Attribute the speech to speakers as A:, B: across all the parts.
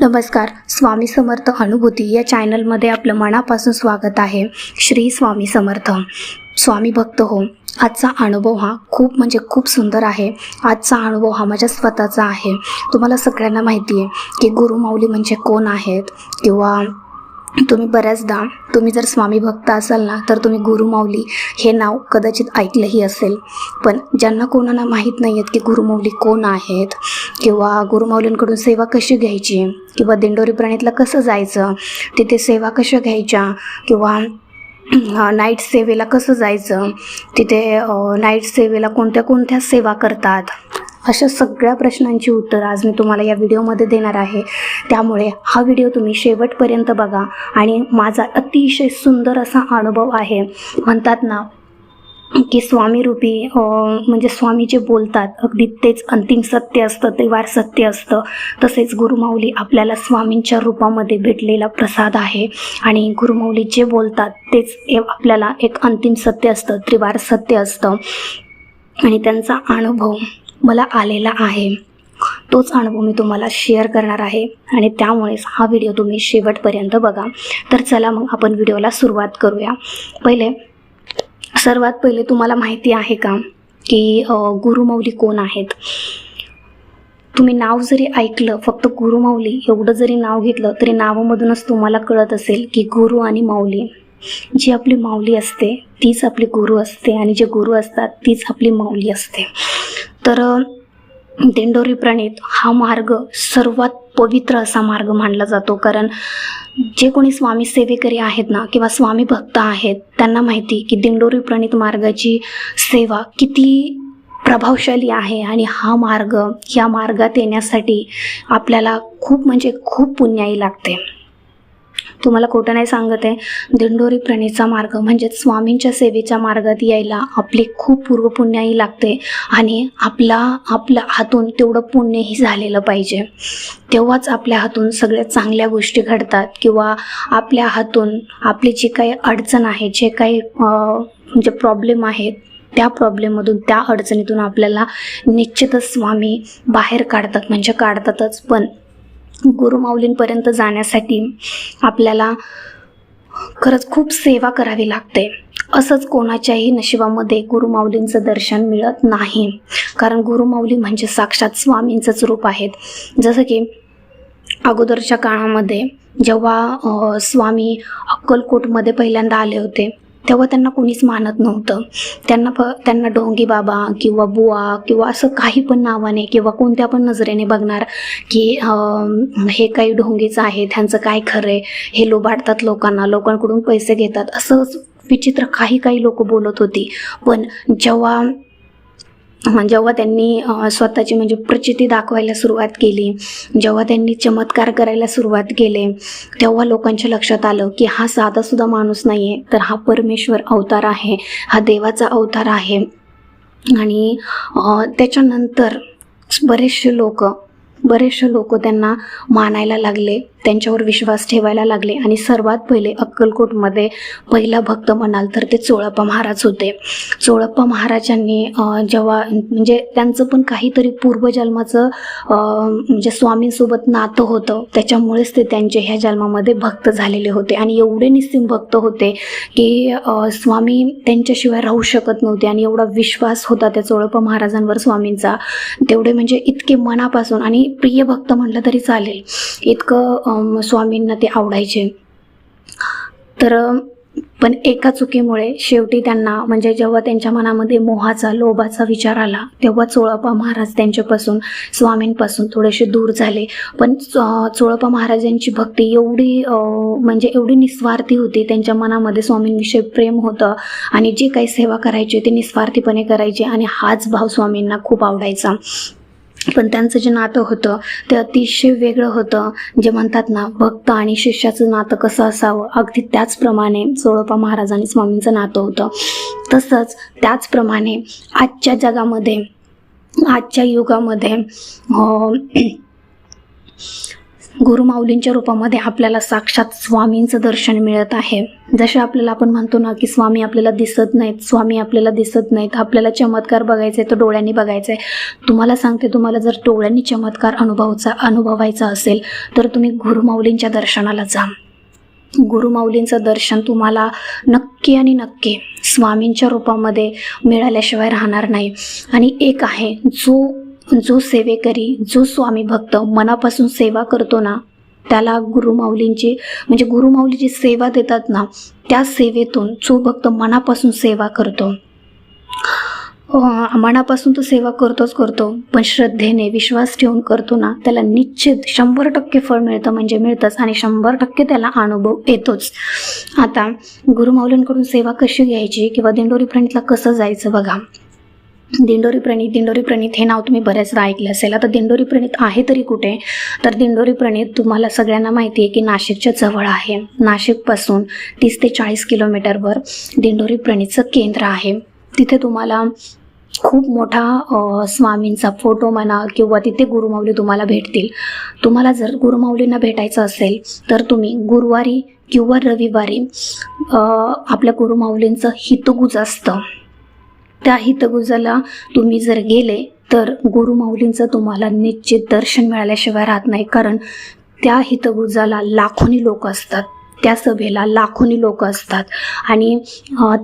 A: नमस्कार स्वामी समर्थ अनुभूती या चॅनलमध्ये आपलं मनापासून स्वागत आहे. श्री स्वामी समर्थ. स्वामी भक्त हो आजचा अनुभव हा खूप म्हणजे खूप सुंदर आहे. आजचा अनुभव हा माझ्या स्वतःचा आहे. तुम्हाला सगळ्यांना माहिती आहे की गुरुमाऊली म्हणजे कोण आहेत? किंवा तुम्ही बऱ्याचदा तुम्ही जर स्वामी भक्त असाल ना तर तुम्ही गुरुमाऊली हे नाव कदाचित ऐकलंही असेल. पण ज्यांना कोणाला माहीत नाही आहेत की गुरुमाऊली कोण आहेत किंवा गुरुमाऊलींकडून सेवा कशी घ्यायची किंवा दिंडोरी प्राणीतला कसं जायचं तिथे सेवा कशा घ्यायच्या किंवा नाईट सेवेला कसं जायचं तिथे नाईट सेवेला कोणत्या कोणत्या सेवा करतात अशा सगळ्या प्रश्नांची उत्तरं आज मी तुम्हाला या व्हिडिओमध्ये देणार आहे. त्यामुळे हा व्हिडिओ तुम्ही शेवटपर्यंत बघा आणि माझा अतिशय सुंदर असा अनुभव आहे. म्हणतात ना की स्वामीरूपी म्हणजे स्वामी जे बोलतात अगदी तेच अंतिम सत्य असतं ते वार सत्य असतं. तसेच गुरुमाऊली आपल्याला स्वामींच्या रूपामध्ये भेटलेला प्रसाद आहे. आणि गुरुमाऊली जे बोलतात तेच आपल्याला एक अंतिम सत्य असतं त्रिवार सत्य असतं. आणि त्यांचा अनुभव मला आलेला आहे. तोच अनुभव मी तुम्हाला शेअर करणार आहे. आणि त्यामुळेच हा व्हिडिओ तुम्ही शेवटपर्यंत बघा. तर चला मग आपण व्हिडिओला सुरुवात करूया. पहिले सर्वात पहिले तुम्हाला माहिती आहे का की गुरुमौली कोण आहेत? तुम्ही नाव जरी ऐकलं फक्त गुरुमाऊली एवढं जरी नाव घेतलं तरी नावामधूनच तुम्हाला कळत असेल की गुरु आणि माऊली जी आपली माऊली असते तीच आपली गुरु असते. आणि जे गुरु असतात तीच आपली माऊली असते. तर दिंडोरी प्रणित हा मार्ग सर्वात पवित्र असा मार्ग मानला जातो. कारण जे कोणी स्वामी सेवेकरी आहेत ना किंवा स्वामी भक्त आहेत त्यांना माहिती की दिंडोरी प्रणित मार्गाची सेवा किती प्रभावशाली आहे आणि हा मार्ग या मार्गात येण्यासाठी आपल्याला खूप म्हणजे खूप पुण्याई लागते. तुम्हाला खोटं नाही सांगत आहे. दिंडोरी प्रणीचा मार्ग म्हणजेच स्वामींच्या सेवेच्या मार्गात यायला आपले खूप पूर्वपुण्याही लागते आणि आपला आपल्या हातून तेवढं पुण्यही झालेलं पाहिजे. तेव्हाच आपल्या हातून सगळ्या चांगल्या गोष्टी घडतात किंवा आपल्या हातून आपली जी काही अडचण आहे जे काही म्हणजे प्रॉब्लेम आहेत त्या प्रॉब्लेममधून त्या अडचणीतून आपल्याला निश्चितच स्वामी बाहेर काढतात म्हणजे काढतातच. पण गुरुमाऊलींपर्यंत जाण्यासाठी आपल्याला खरंच खूप सेवा करावी लागते. असंच कोणाच्याही नशिबामध्ये गुरुमाऊलींचं दर्शन मिळत नाही. कारण गुरुमाऊली म्हणजे साक्षात स्वामींचंच रूप आहेत. जसं की अगोदरच्या काळामध्ये जेव्हा स्वामी अक्कलकोटमध्ये पहिल्यांदा आले होते तेव्हा त्यांना कोणीच मानत नव्हतं. त्यांना फ त्यांना डोंगी बाबा किंवा बुवा किंवा असं काही पण नावाने किंवा कोणत्या पण नजरेने बघणार की हे काही ढोंगीचं आहे त्यांचं काय खरं आहे हे लोबाडतात लोकांना लोकांकडून पैसे घेतात असं विचित्र काही काही लोक बोलत होती. पण जेव्हा म्हणजे जेव्हा त्यांनी स्वतःची म्हणजे प्रचिती दाखवायला सुरुवात केली जेव्हा त्यांनी चमत्कार करायला सुरुवात केले तेव्हा लोकांच्या लक्षात आलं की हा साधासुद्धा माणूस नाही आहे तर हा परमेश्वर अवतार आहे हा देवाचा अवतार आहे. आणि त्याच्यानंतर बरेचसे लोक बरेचसे लोक त्यांना मानायला लागले त्यांच्यावर विश्वास ठेवायला लागले आणि सर्वात पहिले अक्कलकोटमध्ये पहिला भक्त म्हणाल तर ते चोळप्पा महाराज होते. चोळप्पा महाराजांनी जेव्हा म्हणजे त्यांचं पण काहीतरी पूर्वजन्माचं म्हणजे स्वामींसोबत नातं होतं. त्याच्यामुळेच ते त्यांचे ह्या जन्मामध्ये भक्त झालेले होते आणि एवढे निस्सिम भक्त होते की स्वामी त्यांच्याशिवाय राहू शकत नव्हते आणि एवढा विश्वास होता त्या चोळप्पा महाराजांवर स्वामींचा. तेवढे म्हणजे इतके मनापासून आणि प्रिय भक्त म्हटलं तरी चालेल. इतकं स्वामींना ते आवडायचे. तर पण एका चुकीमुळे शेवटी त्यांना म्हणजे जेव्हा त्यांच्या मनामध्ये मोहाचा लोभाचा विचार आला तेव्हा चोळप्पा महाराज त्यांच्यापासून स्वामींपासून थोडेसे दूर झाले. पण चो- चोळप्पा महाराजांची भक्ती एवढी म्हणजे एवढी निस्वार्थी होती त्यांच्या मनामध्ये स्वामींविषयी प्रेम होतं आणि जे काही सेवा करायची ते निस्वार्थीपणे करायचे आणि हाच भाव स्वामींना खूप आवडायचा. पण त्यांचं जे नातं होतं ते अतिशय वेगळं होतं. जे म्हणतात ना भक्त आणि शिष्याचं नातं कसं असावं अगदी त्याचप्रमाणे चोळप्पा महाराज आणि स्वामींचं नातं होतं. तसंच त्याचप्रमाणे आजच्या जगामध्ये आजच्या युगामध्ये गुरुमाऊलींच्या रूपामध्ये आपल्याला साक्षात स्वामींचं दर्शन मिळत आहे. जसे आपल्याला आपण म्हणतो ना की स्वामी आपल्याला दिसत नाहीत स्वामी आपल्याला दिसत नाहीत आपल्याला चमत्कार बघायचा आहे तो डोळ्यांनी बघायचा आहे तुम्हाला सांगते तुम्हाला जर डोळ्यांनी चमत्कार अनुभवचा अनुभवायचा असेल तर तुम्ही गुरुमाऊलींच्या दर्शनाला जा. गुरुमाऊलींचं दर्शन तुम्हाला नक्की आणि नक्की स्वामींच्या रूपामध्ये मिळाल्याशिवाय राहणार नाही. आणि एक आहे जो जो सेवेकरी जो स्वामी भक्त मनापासून सेवा करतो ना त्याला गुरुमाऊलींची म्हणजे गुरुमाऊलीची सेवा देतात ना त्या सेवेतून जो भक्त मनापासून सेवा करतो. मनापासून तो सेवा करतोच करतो पण श्रद्धेने विश्वास ठेवून करतो ना त्याला निश्चित शंभर टक्के फळ मिळतं म्हणजे मिळतंच आणि शंभर टक्के त्याला अनुभव येतोच. आता गुरुमाऊलींकडून सेवा कशी घ्यायची किंवा दिंडोरी प्रणितला कसं जायचं बघा. दिंडोरी प्रणित दिंडोरी प्रणित हे नाव तुम्ही बऱ्याचदा ऐकलं असेल. आता दिंडोरी प्रणित आहे तरी कुठे? तर दिंडोरी प्रणित तुम्हाला सगळ्यांना माहिती आहे की नाशिकच्या जवळ आहे. नाशिकपासून तीस ते चाळीस किलोमीटरवर दिंडोरी प्रणितचं केंद्र आहे. तिथे तुम्हाला खूप मोठा स्वामींचा फोटो म्हणा किंवा तिथे गुरुमाऊली तुम्हाला भेटतील. तुम्हाला जर गुरुमाऊलींना भेटायचं असेल तर तुम्ही गुरुवारी किंवा रविवारी आपल्या गुरुमाऊलींचं हितगुज असतं. त्या हितगुजाला तुम्ही जर गेले तर गुरुमाऊलींचं तुम्हाला निश्चित दर्शन मिळाल्याशिवाय राहत नाही. कारण त्या हितगुजाला लाखोनी लोक असतात. त्या सभेला लाखोनी लोक असतात. आणि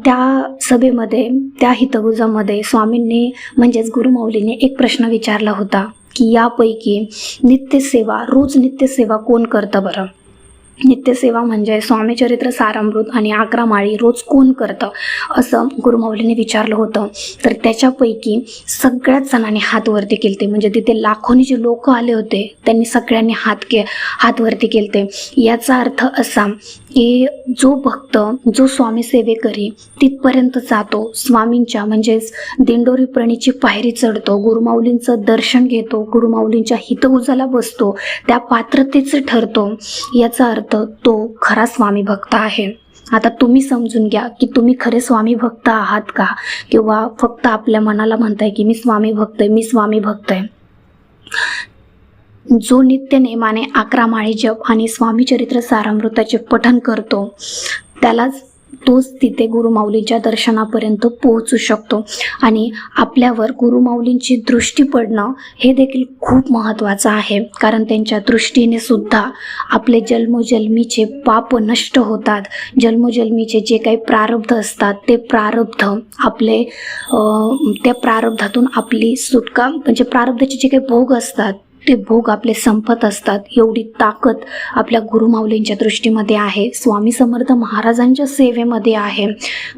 A: त्या सभेमध्ये त्या हितगुजामध्ये स्वामींनी म्हणजेच गुरुमाऊलीने एक प्रश्न विचारला होता की यापैकी नित्यसेवा रोज नित्यसेवा कोण करतं बरं? नित्यसेवा म्हणजे स्वामीचरित्र सारामृत आणि अकरा माळी रोज कोण करतं असं गुरुमाऊलीने विचारलं होतं. तर त्याच्यापैकी सगळ्याच जणांनी हात वरती केलते. म्हणजे तिथे लाखोनी जे लोक आले होते त्यांनी सगळ्यांनी हात के हात वरती केलते. याचा अर्थ असा की जो भक्त जो स्वामी सेवेकरी तिथपर्यंत जातो स्वामींच्या म्हणजेच दिंडोरी प्रणीची पायरी चढतो गुरुमाऊलींचं दर्शन घेतो गुरुमाऊलींच्या हितगुजाला बसतो त्या पात्रतेचं ठरतो. याचा अर्थ तो खरा स्वामी भक्त आहे. आता तुम्ही समजून घ्या की तुम्ही खरे स्वामी भक्त आहात का? किंवा फक्त आपल्या मनाला म्हणताय की मी स्वामी भक्त आहे मी स्वामी भक्त आहे. जो नित्य नेमाने अकरा माळी जप आणि स्वामी चरित्र सारामृताचे पठन करतो त्यालाच तोच तिथे गुरुमाऊलींच्या दर्शनापर्यंत पोहोचू शकतो. आणि आपल्यावर गुरुमाऊलींची दृष्टी पडणं हे देखील खूप महत्त्वाचं आहे. कारण त्यांच्या दृष्टीने सुद्धा आपले जन्मोजन्मीचे पाप नष्ट होतात. जन्मोजन्मीचे जे काही प्रारब्ध असतात ते प्रारब्ध आपले त्या प्रारब्धातून आपली सुटका म्हणजे प्रारब्धाचे जे काही भोग असतात ते भोग आपले संपत असतात. एवढी ताकद आपल्या गुरुमाऊलींच्या दृष्टीमध्ये आहे. स्वामी समर्थ महाराजांच्या सेवेमध्ये आहे.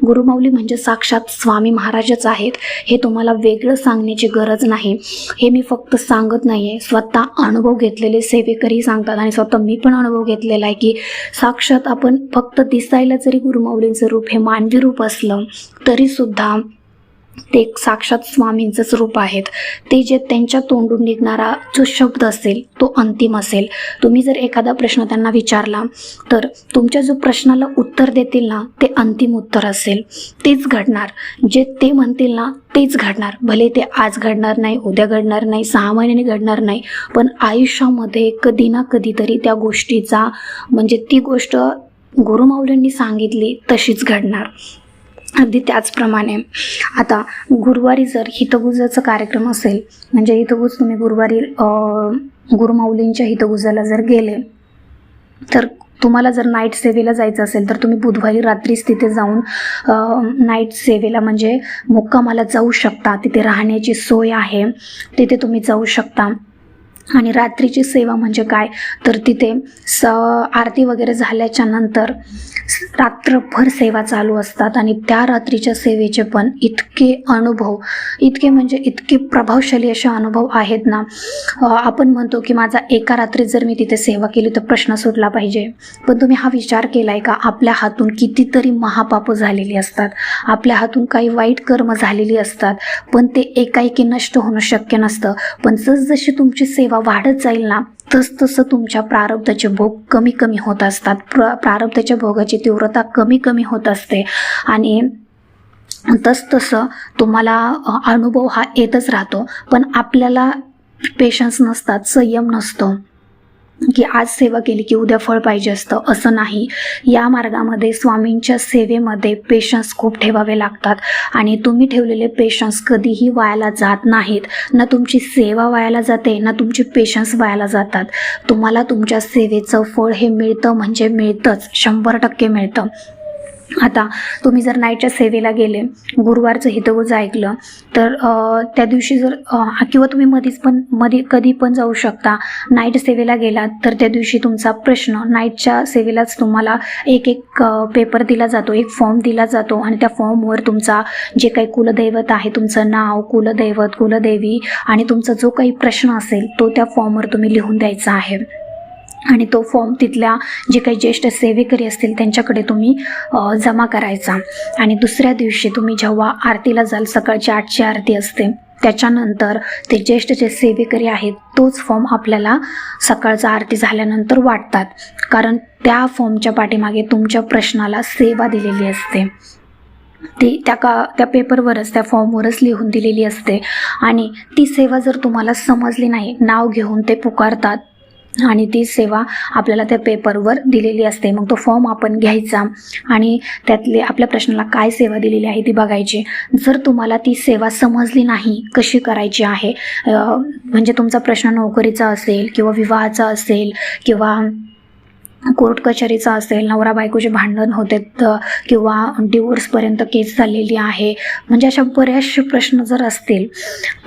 A: गुरुमाऊली म्हणजे साक्षात स्वामी महाराजच आहेत. हे तुम्हाला वेगळं सांगण्याची गरज नाही. हे मी फक्त सांगत नाही आहे स्वतः अनुभव घेतलेले सेवेकरी सांगतात आणि स्वतः मी पण अनुभव घेतलेला आहे की साक्षात आपण फक्त दिसायला जरी गुरुमाऊलींचं रूप हे मानवी रूप असलं तरीसुद्धा ते एक साक्षात स्वामींचंच रूप आहेत. ते जे त्यांच्या तोंडून निघणारा जो शब्द असेल तो अंतिम असेल. तुम्ही जर एखादा प्रश्न त्यांना विचारला तर तुमच्या जो प्रश्नाला उत्तर देतील ना ते अंतिम उत्तर असेल. तेच घडणार. जे ते म्हणतील ना तेच घडणार. भले ते आज घडणार नाही उद्या घडणार नाही सहा महिन्याने घडणार नाही पण आयुष्यामध्ये कधी ना कधीतरी त्या गोष्टीचा म्हणजे ती गोष्ट गुरुमाऊलींनी सांगितली तशीच घडणार. अगदी त्याचप्रमाणे आता गुरुवारी जर हितगुजाचा कार्यक्रम असेल म्हणजे हितगुज तुम्ही गुरुवारी गुरुमाऊलींच्या हितगुजाला जर गेले तर तुम्हाला जर नाईट सेवेला जायचं असेल तर तुम्ही बुधवारी रात्रीच तिथे जाऊन नाईट सेवेला म्हणजे मुक्कामाला जाऊ शकता. तिथे राहण्याची सोय आहे. तिथे तुम्ही जाऊ शकता. आणि रात्रीची सेवा म्हणजे काय? तर तिथे स आरती वगैरे झाल्याच्यानंतर रात्रभर सेवा चालू असतात आणि त्या रात्रीच्या सेवेचे पण इतके अनुभव इतके म्हणजे इतके प्रभावशाली असे अनुभव आहेत ना. आपण म्हणतो की माझा एका रात्रीत जर मी तिथे सेवा केली तर प्रश्न सुटला पाहिजे. पण तुम्ही हा विचार केला आहे का? आपल्या हातून कितीतरी महापापं झालेली असतात. आपल्या हातून काही वाईट कर्म झालेली असतात. पण ते एकाएकी नष्ट होणं शक्य नसतं. पण जसजशी तुमची सेवा वाढत जाईल ना तसतसं तुमच्या प्रारब्धाचे भोग कमी कमी होत असतात. प्र प्रारब्धाच्या भोगाची तीव्रता कमी कमी होत असते. आणि तसतसं तुम्हाला अनुभव हा येतच राहतो. पण आपल्याला पेशन्स नसतात संयम नसतो. की आज सेवा केली की उद्या फळ पाहिजे असतं असं नाही. या मार्गामध्ये स्वामींच्या सेवेमध्ये पेशन्स खूप ठेवावे लागतात आणि तुम्ही ठेवलेले पेशन्स कधीही वायाला जात नाहीत. ना तुमची सेवा वायाला जाते ना तुमचे पेशन्स वायाला जातात. तुम्हाला तुमच्या सेवेचं फळ हे मिळतं म्हणजे मिळतंच शंभर टक्के मिळतं. आता तुम्ही जर नाईटच्या सेवेला गेले गुरुवारचं हितगुज ऐकलं तर त्या दिवशी जर किंवा तुम्ही मधीच पण मध्ये कधी पण जाऊ शकता. नाईट सेवेला गेलात तर त्या दिवशी तुमचा प्रश्न नाईटच्या सेवेलाच तुम्हाला एक एक पेपर दिला जातो एक फॉर्म दिला जातो आणि त्या फॉर्मवर तुमचा जे काही कुलदैवत आहे तुमचं नाव कुलदैवत कुलदेवी आणि तुमचा जो काही प्रश्न असेल तो त्या फॉर्मवर तुम्ही लिहून द्यायचा आहे. आणि तो फॉर्म तिथल्या जे काही ज्येष्ठ सेवेकरी असतील त्यांच्याकडे तुम्ही जमा करायचा. आणि दुसऱ्या दिवशी तुम्ही जेव्हा आरतीला जाल सकाळची आठची आरती असते त्याच्यानंतर ते ज्येष्ठ जे सेवेकरी आहेत तोच फॉर्म आपल्याला सकाळचा आरती झाल्यानंतर वाटतात. कारण त्या फॉर्मच्या पाठीमागे तुमच्या प्रश्नाला सेवा दिलेली असते. ती त्या का त्या पेपरवरच त्या फॉर्मवरच लिहून दिलेली असते. आणि ती सेवा जर तुम्हाला समजली नाही नाव घेऊन ते पुकारतात आणि ती सेवा आपल्याला त्या पेपरवर दिलेली असते. मग तो फॉर्म आपण घ्यायचा आणि त्यातले आपल्या प्रश्नाला काय सेवा दिलेली आहे ती बघायची. जर तुम्हाला ती सेवा समजली नाही कशी करायची आहे? म्हणजे तुमचा प्रश्न नोकरीचा असेल किंवा विवाहाचा असेल किंवा कोर्ट कचेरीचा असेल नवरा बायकोचे भांडण होते किंवा डिवोर्सपर्यंत केस झालेली आहे म्हणजे अशा बऱ्याचशे प्रश्न जर असतील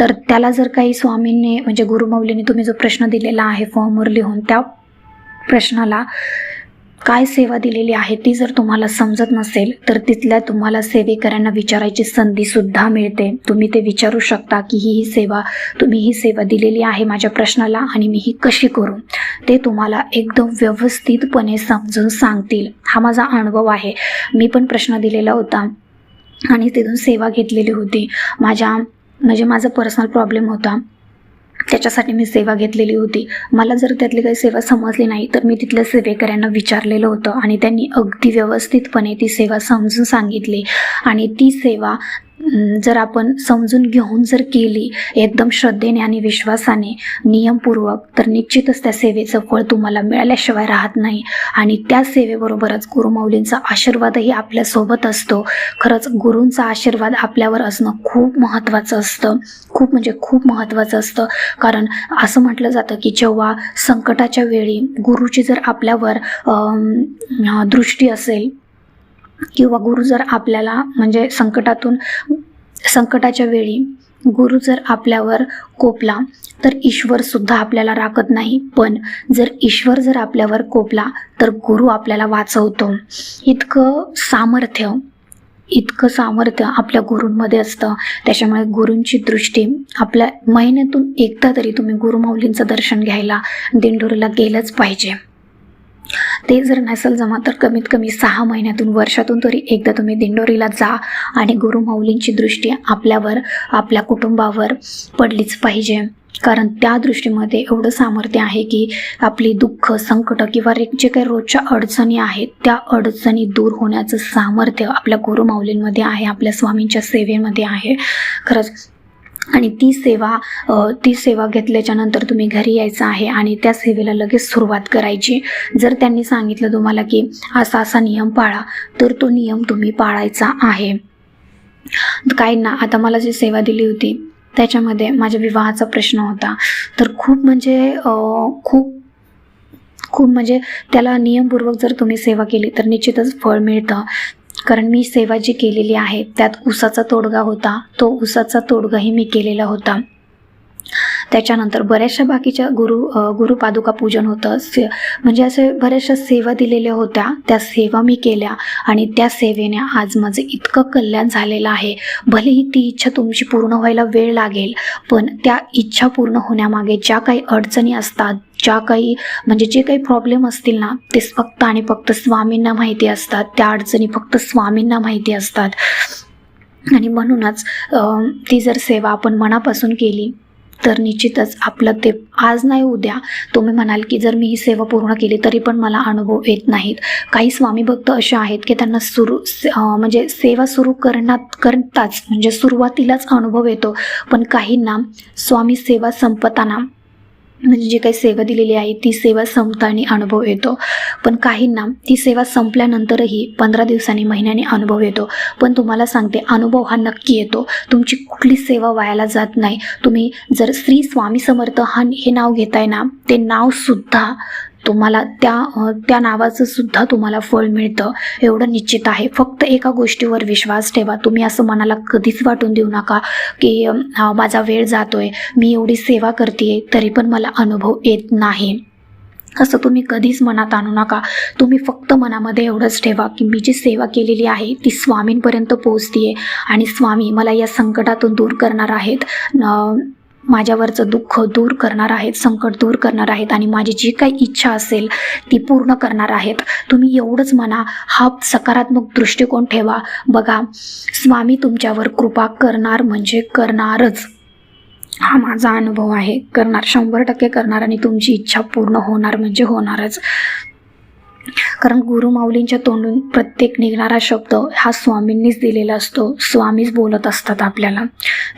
A: तर त्याला जर काही स्वामींनी म्हणजे गुरुमौलीने तुम्ही जो प्रश्न दिलेला आहे फॉर्मवर लिहून त्या प्रश्नाला काय सेवा दिलेली आहे ती जर तुम्हाला समजत नसेल तर तिथल्या तुम्हाला सेवेकऱ्यांना विचारायची संधीसुद्धा मिळते. तुम्ही ते विचारू शकता की ही ही सेवा तुम्ही ही सेवा दिलेली आहे माझ्या प्रश्नाला आणि मी ही कशी करू? ते तुम्हाला एकदम व्यवस्थितपणे समजून सांगतील. हा माझा अनुभव आहे. मी पण प्रश्न दिलेला होता आणि तिथून सेवा घेतलेली होती. माझ्या म्हणजे माझा पर्सनल प्रॉब्लेम होता. त्याच्यासाठी मी सेवा घेतलेली होती. मला जर त्यातली काही सेवा समजली नाही तर मी तिथल्या सेवेकऱ्यांना विचारलेलं होतं आणि त्यांनी अगदी व्यवस्थितपणे ती सेवा समजून सांगितली. आणि ती सेवा जर आपण समजून घेऊन जर केली एकदम श्रद्धेने आणि विश्वासाने नियमपूर्वक तर निश्चितच त्या सेवेचं फळ तुम्हाला मिळाल्याशिवाय राहत नाही. आणि त्या सेवेबरोबरच गुरुमाऊलींचा आशीर्वादही आपल्यासोबत असतो. खरंच गुरूंचा आशीर्वाद आपल्यावर असणं खूप महत्त्वाचं असतं. खूप म्हणजे खूप महत्त्वाचं असतं. कारण असं म्हटलं जातं की जेव्हा संकटाच्या वेळी गुरुची जर आपल्यावर दृष्टी असेल किंवा गुरु जर आपल्याला म्हणजे संकटातून संकटाच्या वेळी गुरु जर आपल्यावर कोपला तर ईश्वर सुद्धा आपल्याला राखत नाही. पण जर ईश्वर जर आपल्यावर कोपला तर गुरु आपल्याला वाचवतो. इतकं सामर्थ्य इतकं सामर्थ्य आपल्या गुरूंमध्ये असतं. त्याच्यामुळे गुरूंची दृष्टी आपल्या महिन्यातून एकदा तरी तुम्ही गुरुमाऊलींचं दर्शन घ्यायला दिंडोरीला गेलंच पाहिजे. ते जर नसेल जमा तर कमीत कमी सहा महिन्यातून वर्षातून तरी एकदा तुम्ही दिंडोरीला जा आणि गुरुमाऊलींची दृष्टी आपल्यावर आपल्या कुटुंबावर पडलीच पाहिजे. कारण त्या दृष्टीमध्ये एवढं सामर्थ्य आहे की आपली दुःख संकट किंवा जे काही रोजच्या अडचणी आहेत त्या अडचणी दूर होण्याचं सामर्थ्य आपल्या गुरुमाऊलींमध्ये आहे आपल्या स्वामींच्या सेवेमध्ये आहे. खरंच आणि ती सेवा ती सेवा घेतल्याच्या नंतर तुम्ही घरी यायचं आहे आणि त्या सेवेला लगेच सुरुवात करायची. जर त्यांनी सांगितलं तुम्हाला की असा असा नियम पाळा तर तो नियम तुम्ही पाळायचा आहे. काहींना आता मला जी सेवा दिली होती त्याच्यामध्ये माझ्या विवाहाचा प्रश्न होता. तर खूप म्हणजे खूप खूप म्हणजे त्याला नियमपूर्वक जर तुम्ही सेवा केली तर निश्चितच फळ मिळतं. कारण मी सेवा जी केलेली आहे त्यात उसाचा तोडगा होता. तो उसाचा तोडगाही मी केलेला होता. त्याच्यानंतर बऱ्याचशा बाकीच्या गुरु गुरुपादुका पूजन होतं. से म्हणजे असे बऱ्याचशा सेवा दिलेल्या होत्या. त्या सेवा मी केल्या आणि त्या सेवेने आज माझं इतकं कल्याण झालेलं आहे. भलेही ती इच्छा तुमची पूर्ण व्हायला वेळ लागेल पण त्या इच्छा पूर्ण होण्यामागे ज्या काही अडचणी असतात ज्या काही म्हणजे जे काही प्रॉब्लेम असतील ना ते फक्त आणि फक्त स्वामींना माहिती असतात. त्या अडचणी फक्त स्वामींना माहिती असतात. आणि म्हणूनच ती जर सेवा आपण मनापासून केली तर निश्चितच आपलं ते आज नाही उद्या. तुम्ही म्हणाल की जर मी ही सेवा पूर्ण केली तरी पण मला अनुभव येत नाहीत. काही स्वामी भक्त असे आहेत की त्यांना सुरू म्हणजे सेवा सुरू करण्यात करताच म्हणजे सुरुवातीलाच अनुभव येतो. पण काहींना स्वामी सेवा संपताना म्हणजे जी काही सेवा दिलेली आहे ती सेवा संपताना अनुभव येतो. पण काहींना ती सेवा संपल्यानंतरही पंधरा दिवसांनी महिन्याने अनुभव येतो. पण तुम्हाला सांगते अनुभव हा नक्की येतो. तुमची कुठली सेवा वायाला जात नाही. तुम्ही जर श्री स्वामी समर्थ हा हे नाव घेताय ना ते नावसुद्धा तुम्हाला त्या त्या नावाचं सुद्धा तुम्हाला फळ मिळतं एवढं निश्चित आहे. फक्त एका गोष्टीवर विश्वास ठेवा. तुम्ही असं मनाला कधीच वाटून देऊ नका की माझा वेळ जातोय मी एवढी सेवा करते तरी पण मला अनुभव येत नाही. असं तुम्ही कधीच मनात आणू नका. तुम्ही फक्त मनामध्ये एवढंच ठेवा की मी जी सेवा केलेली आहे ती स्वामींपर्यंत पोहोचतीये. आणि स्वामी मला या संकटातून दूर करणार आहेत. माझ्यावरचं दुःख दूर करणार आहेत संकट दूर करणार आहेत आणि माझी जी काही इच्छा असेल ती पूर्ण करणार आहेत. तुम्ही एवढंच म्हणा हा सकारात्मक दृष्टिकोन ठेवा. बघा स्वामी तुमच्यावर कृपा करणार म्हणजे करणारच. हा माझा अनुभव आहे. करणार शंभर टक्के करणार आणि तुमची इच्छा पूर्ण होणार म्हणजे होणारच. कारण गुरुमाऊलींच्या तोंडून प्रत्येक निघणारा शब्द हा स्वामींनीच दिलेला असतो. स्वामीच बोलत असतात आपल्याला.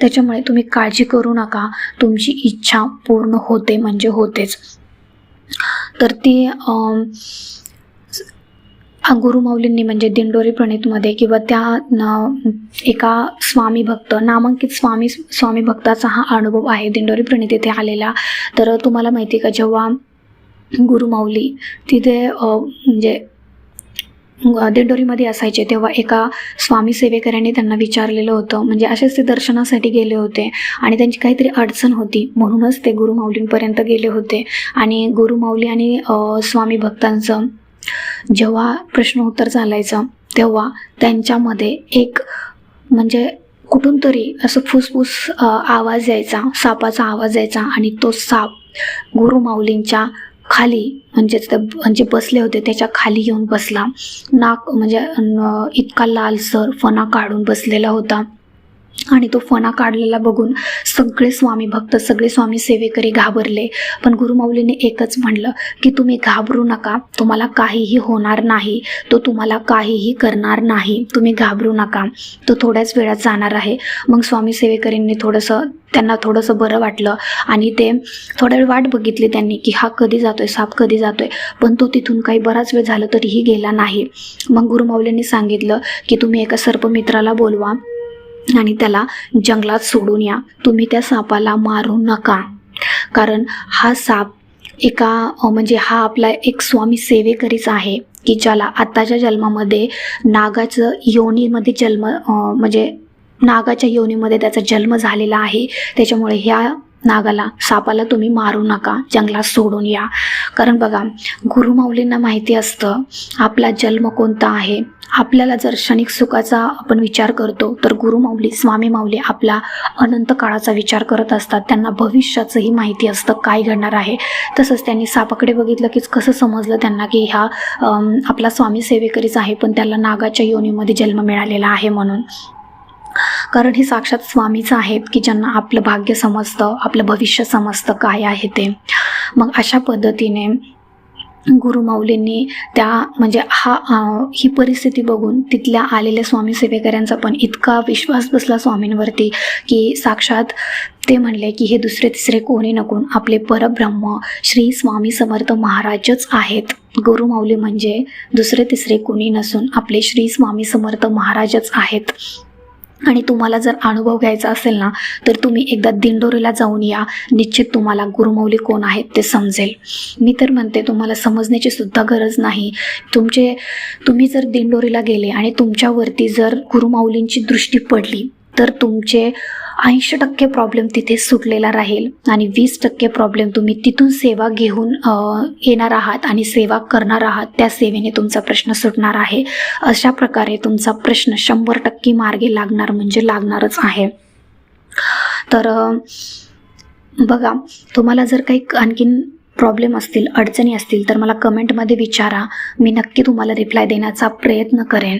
A: त्याच्यामुळे तुम्ही काळजी करू नका. तुमची इच्छा पूर्ण होते म्हणजे होतेच. तर ती गुरुमाऊलींनी म्हणजे दिंडोरी प्रणितमध्ये किंवा त्या न एका स्वामी भक्त नामांकित स्वामी स्वामी भक्ताचा हा अनुभव आहे. दिंडोरी प्रणित येथे आलेला. तर तुम्हाला माहिती आहे का जेव्हा गुरुमाऊली तिथे म्हणजे दिंडोरीमध्ये असायचे तेव्हा एका स्वामी सेवेकऱ्याने त्यांना विचारलेलं होतं. म्हणजे असेच ते दर्शनासाठी गेले होते आणि त्यांची काहीतरी अडचण होती. म्हणूनच ते गुरुमाऊलींपर्यंत गेले होते. आणि गुरुमाऊली आणि स्वामी भक्तांचं जेव्हा प्रश्नोत्तर चालायचं तेव्हा त्यांच्यामध्ये एक म्हणजे कुठून तरी असं फुसफुस आवाज यायचा सापाचा आवाज यायचा आणि तो साप गुरुमाऊलींच्या खाली म्हणजेच म्हणजे बसले होते त्याच्याखाली येऊन बसला. नाक म्हणजे इतका लालसर फणा काढून बसलेला होता. आणि तो फणा काढलेला बघून सगळे स्वामी भक्त सगळे स्वामी सेवेकरी घाबरले. पण गुरुमाऊलीने एकच म्हणलं की तुम्ही घाबरू नका. तुम्हाला काहीही होणार नाही. तो तुम्हाला काहीही करणार नाही. तुम्ही घाबरू नका. तो थोड्याच वेळात जाणार आहे. मग स्वामी सेवेकरींनी थोडंसं त्यांना थोडंसं बरं वाटलं आणि ते थोडा वेळ वाट बघितली त्यांनी की हा कधी जातोय? साप कधी जातोय? पण तो तिथून काही बराच वेळ झालं तरीही गेला नाही. मग गुरुमाऊलींनी सांगितलं की तुम्ही एका सर्पमित्राला बोलवा. आणि त्याला जंगलात सोडून या. तुम्ही त्या सापाला मारू नका. कारण हा साप एका म्हणजे हा आपला एक स्वामी सेवेकरीच आहे की ज्याला आत्ताच्या जन्मामध्ये नागाचं योनीमध्ये जन्म म्हणजे नागाच्या योनीमध्ये त्याचा जन्म झालेला आहे. त्याच्यामुळे ह्या नागाला सापाला तुम्ही मारू नका जंगलात सोडून या. कारण बघा गुरुमाऊलींना माहिती असतं आपला जन्म कोणता आहे? आपल्याला जर क्षणिक सुखाचा आपण विचार करतो तर गुरुमाऊली स्वामी माऊली आपला अनंत काळाचा विचार करत असतात. त्यांना भविष्याचंही माहिती असतं काय घडणार आहे. तसंच त्यांनी सापाकडे बघितलं की कसं समजलं त्यांना की हा आपला स्वामी सेवेकरीच आहे पण त्याला नागाच्या योनीमध्ये जन्म मिळालेला आहे म्हणून. कारण हे साक्षात स्वामीचं आहेत की ज्यांना आपलं भाग्य समजतं आपलं भविष्य समजतं काय आहे ते. मग अशा पद्धतीने गुरुमाऊलींनी त्या म्हणजे हा ही परिस्थिती बघून तिथल्या आलेल्या स्वामी सेवेकऱ्यांचा पण इतका विश्वास बसला स्वामींवरती की साक्षात ते म्हणले की हे दुसरे तिसरे कोणी नकून आपले परब्रह्म श्री स्वामी समर्थ महाराजच आहेत. गुरुमाऊली म्हणजे दुसरे तिसरे कोणी नसून आपले श्री स्वामी समर्थ महाराजच आहेत. आणि तुम्हाला जर अनुभव घ्यायचा असेल ना तर तुम्ही एकदा दिंडोरीला जाऊन या. निश्चित तुम्हाला गुरुमौली कोण आहेत ते समजेल. मी तर म्हणते तुम्हाला समजण्याची सुद्धा गरज नाही. तुमचे तुम्ही जर दिंडोरीला गेले आणि तुमच्यावरती जर गुरुमाऊलींची दृष्टी पडली तर तुमचे ऐंशी टक्के प्रॉब्लेम तिथे सुटलेला राहील आणि वीस टक्के प्रॉब्लेम तुम्ही तिथून सेवा घेऊन येणार आहात आणि सेवा करणार आहात. त्या सेवेने तुमचा प्रश्न सुटणार आहे. अशा प्रकारे तुमचा प्रश्न शंभर टक्के मार्गे लागणार म्हणजे लागणारच आहे. तर बघा तुम्हाला जर काही आणखीन प्रॉब्लेम असतील अडचणी असतील तर मला कमेंटमध्ये विचारा. मी नक्की तुम्हाला रिप्लाय देण्याचा प्रयत्न करेन.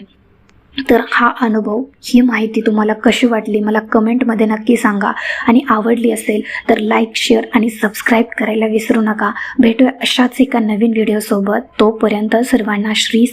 A: तर हा अनुभव ही माहिती तुम्हाला कशी वाटली? मला कमेंटमध्ये नक्की सांगा. आणि आवडली असेल तर लाईक शेअर आणि सबस्क्राईब करायला विसरू नका. भेटूया अशाच एका नवीन व्हिडिओसोबत तोपर्यंत सर्वांना श्री